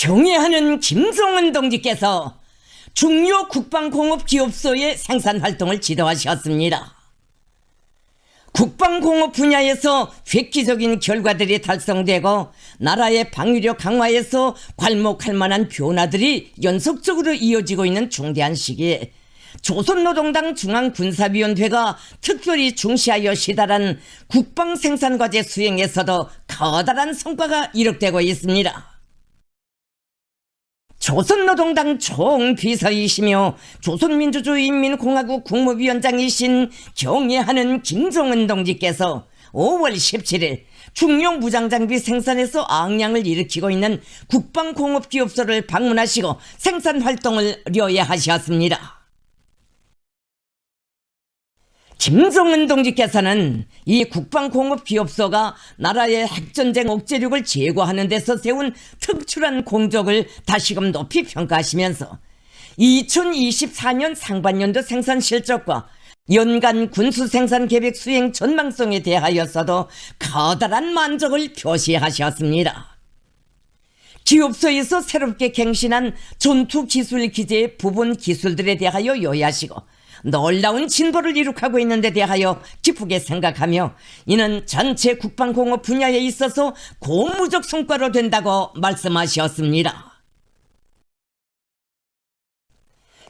경애하는 김성은 동지께서 중요 국방공업기업소의 생산 활동을 지도하셨습니다. 국방공업 분야에서 획기적인 결과들이 달성되고 나라의 방위력 강화에서 괄목할 만한 변화들이 연속적으로 이어지고 있는 중대한 시기에 조선노동당 중앙군사위원회가 특별히 중시하여 시달한 국방생산과제 수행에서도 커다란 성과가 이룩되고 있습니다. 조선노동당 총비서이시며 조선민주주의인민공화국 국무위원장이신 경애하는 김종은 동지께서 5월 17일 중용 무장장비 생산에서 악량을 일으키고 있는 국방공업기업소를 방문하시고 생산활동을 료해하셨습니다. 김종은 동지께서는 이 국방공업기업소가 나라의 핵전쟁 억제력을 제고하는 데서 세운 특출한 공적을 다시금 높이 평가하시면서 2024년 상반년도 생산 실적과 연간 군수 생산 계획 수행 전망성에 대하여서도 커다란 만족을 표시하셨습니다. 기업소에서 새롭게 갱신한 전투 기술 기재의 부분 기술들에 대하여 요야하시고 놀라운 진보를 이룩하고 있는 데 대하여 기쁘게 생각하며 이는 전체 국방공업 분야에 있어서 고무적 성과로 된다고 말씀하셨습니다.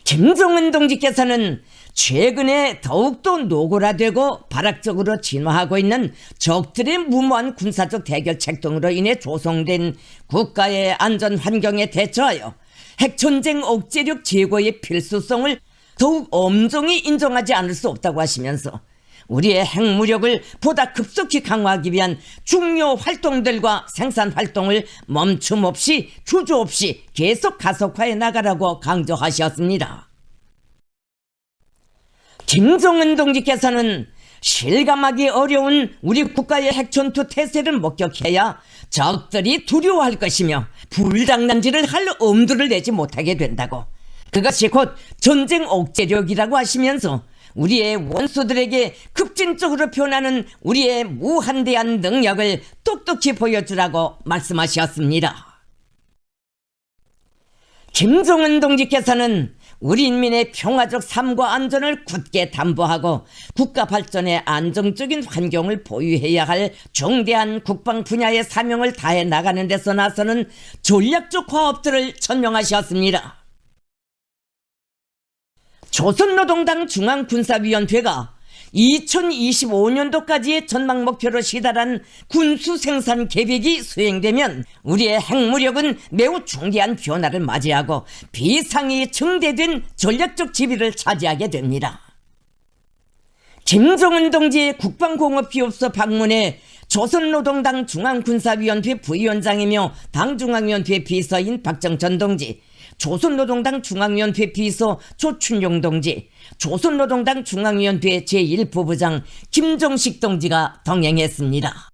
김종은 동지께서는 최근에 더욱더 노골화되고 발악적으로 진화하고 있는 적들의 무모한 군사적 대결책 등으로 인해 조성된 국가의 안전 환경에 대처하여 핵전쟁 억제력 제고의 필수성을 더욱 엄정히 인정하지 않을 수 없다고 하시면서 우리의 핵무력을 보다 급속히 강화하기 위한 중요 활동들과 생산 활동을 멈춤 없이 주저 없이 계속 가속화해 나가라고 강조하셨습니다. 김정은 동지께서는 실감하기 어려운 우리 국가의 핵전투 태세를 목격해야 적들이 두려워할 것이며 불장난질을 할 엄두를 내지 못하게 된다고 그것이 곧 전쟁 억제력이라고 하시면서 우리의 원수들에게 급진적으로 변하는 우리의 무한대한 능력을 똑똑히 보여주라고 말씀하셨습니다. 김종은 동지께서는 우리 인민의 평화적 삶과 안전을 굳게 담보하고 국가 발전에 안정적인 환경을 보유해야 할 중대한 국방 분야의 사명을 다해 나가는 데서 나서는 전략적 화업들을 천명하셨습니다. 조선노동당 중앙군사위원회가 2025년도까지의 전망 목표로 시달한 군수 생산 계획이 수행되면 우리의 핵무력은 매우 중대한 변화를 맞이하고 비상이 증대된 전략적 지위를 차지하게 됩니다. 김정은 동지의 국방공업기업소 방문에 조선노동당 중앙군사위원회 부위원장이며 당중앙위원회 비서인 박정전 동지, 조선노동당 중앙위원회 비서 조춘용 동지, 조선노동당 중앙위원회 제1부부장 김정식 동지가 동행했습니다.